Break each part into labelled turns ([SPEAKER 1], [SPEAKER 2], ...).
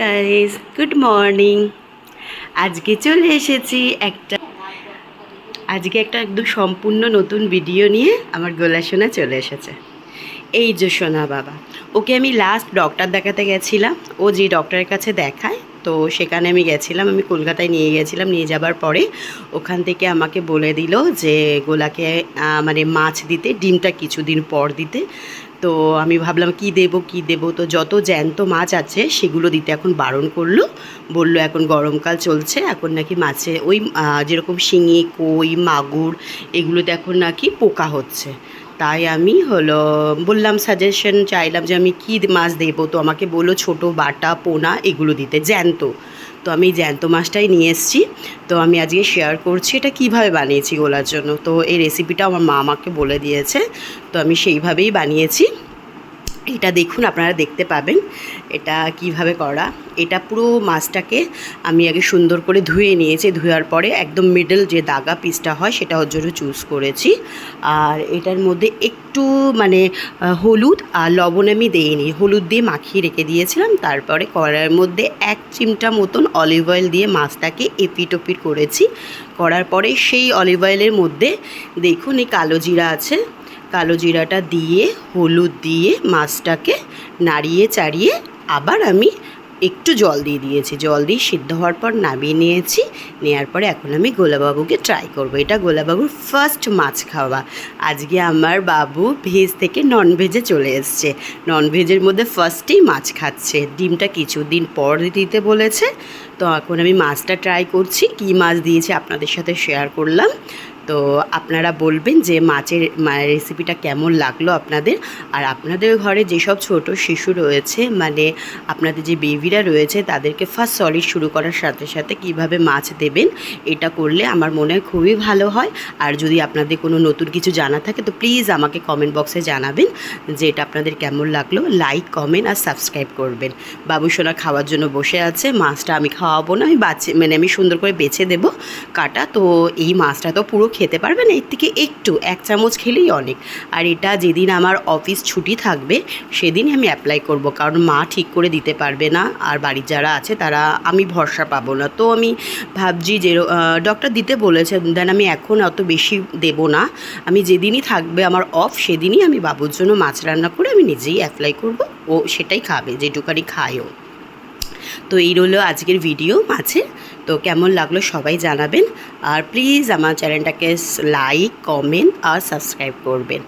[SPEAKER 1] Guys good morning আজকে চলে এসেছি একটা আজকে একটা একদম সম্পূর্ণ নতুন ভিডিও নিয়ে আমার গোলা সোনা চলে এসেছে। এই যে সোনা বাবা, ওকে আমি লাস্ট ডক্টর দেখাতে গেছিলাম। ও যে ডক্টরের কাছে দেখায়, তো সেখানে আমি গেছিলাম, আমি কলকাতায় নিয়ে গেছিলাম, নিয়ে যাবার পরে ওখান থেকে আমাকে বলে দিল যে গোলাকে মানে মাছ দিতে, ডিমটা কিছুদিন পর দিতে। তো আমি ভাবলাম, কি দেব কি দেব? তো যত জ্যান্ত মাছ আছে, সেগুলো দিতে এখন বারণ করল। বলল, এখন গরমকাল চলছে, এখন নাকি মাছে ওই যেরকম শিঙি, কই, মাগুর, এগুলোতে এখন নাকি পোকা হচ্ছে। তাই আমি হলো বললাম সাজেশন চাইলাম যে আমি কী মাছ দেবো? তো আমাকে বলো ছোট বাটা, পোনা এগুলো দিতে, জ্যান্ত। তো আমি জ্যান্ত মাছটাই নিয়ে এসেছি। তো আমি আজকে শেয়ার করছি এটা কীভাবে বানিয়েছি গোলার জন্য। তো এই রেসিপিটা আমার মা আমাকে বলে দিয়েছে। তো আমি সেইভাবেই বানিয়েছি। এটা দেখুন, আপনারা দেখতে পাবেন এটা কীভাবে করা। এটা পুরো মাছটাকে আমি আগে সুন্দর করে ধুয়ে নিয়েছি। ধোয়ার পরে একদম মিডল যে দাগা পিসটা হয়, সেটা ওর জন্য চুজ করেছি। আর এটার মধ্যে একটু মানে হলুদ আর লবণ আমি দিইনি। হলুদ দিয়ে মাখিয়ে রেখে দিয়েছিলাম। তারপরে কড়ার মধ্যে এক চিমটা মতন অলিভ অয়েল দিয়ে মাছটাকে এপিট ওপিট করেছি। করার পরে সেই অলিভ অয়েলের মধ্যে দেখুন, এই কালো জিরা আছে। কালো জিরাটা দিয়ে, হলুদ দিয়ে মাছটাকে নাড়িয়ে চাড়িয়ে আবার আমি একটু জল দিয়ে দিয়েছি। জল দিয়ে সিদ্ধ হওয়ার পর নামিয়ে নিয়েছি। নেওয়ার পরে এখন আমি গোলাবাবুকে ট্রাই করব। এটা গোলাবাবুর ফার্স্ট মাছ খাওয়া। আজকে আমার বাবু ভেজ থেকে নন ভেজে চলে এসছে। নন ভেজের মধ্যে ফার্স্টেই মাছ খাচ্ছে। ডিমটা কিছুদিন পর দিতে বলেছে। তো এখন আমি মাছটা ট্রাই করছি। কী মাছ দিয়েছে আপনাদের সাথে শেয়ার করলাম। তো আপনারা বলবেন যে মাছের রেসিপিটা কেমন লাগল আপনাদের? আর আপনাদের ঘরে যেসব ছোট শিশু রয়েছে মানে আপনাদের যে বেবিরা রয়েছে, তাদেরকে ফার্স্ট সলিড শুরু করার সাথে সাথে কীভাবে মাছ দেবেন, এটা করলে আমার মনে হয় খুবই ভালো হয়। আর যদি আপনাদের কোনো নতুন কিছু জানা থাকে, তো প্লিজ আমাকে কমেন্ট বক্সে জানাবেন যে এটা আপনাদের কেমন লাগল। লাইক কমেন্ট আর সাবস্ক্রাইব করবেন। বাবু সোনা খাওয়ার জন্য বসে আছে, মাছটা আমি খাওয়াবো না, আমি বাচ্চা মানে আমি সুন্দর করে বেছে দেবো কাটা। তো এই মাছটা তো পুরো খেতে পারবে না, এর থেকে একটু, এক চামচ খেলেই অনেক। আর এটা যেদিন আমার অফিস ছুটি থাকবে সেদিনই আমি অ্যাপ্লাই করব, কারণ মা ঠিক করে দিতে পারবে না, আর বাড়ির যারা আছে তারা, আমি ভরসা পাবো না। তো আমি ভাবছি যে ডক্টর দিতে বলেছে, দেন আমি এখন অত বেশি দেব না, আমি যেদিনই থাকবে আমার অফ সেদিনই আমি বাবুর জন্য মাছ রান্না করে আমি নিজেই অ্যাপ্লাই করব, ও সেটাই খাবে, যেটুকানি খায়ও। তো এই রইল আজকের ভিডিও মাছের। তো কেমন লাগল সবাই জানাবেন। আর প্লিজ আমার চ্যানেলটাকে লাইক কমেন্ট আর সাবস্ক্রাইব করবেন।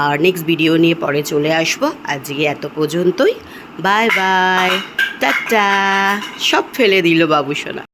[SPEAKER 1] আর নেক্সট ভিডিও নিয়ে পরে চলে আসব। আজকে এত পর্যন্তই। Bye bye tata. সব ফেলে দিল বাবু সোনা।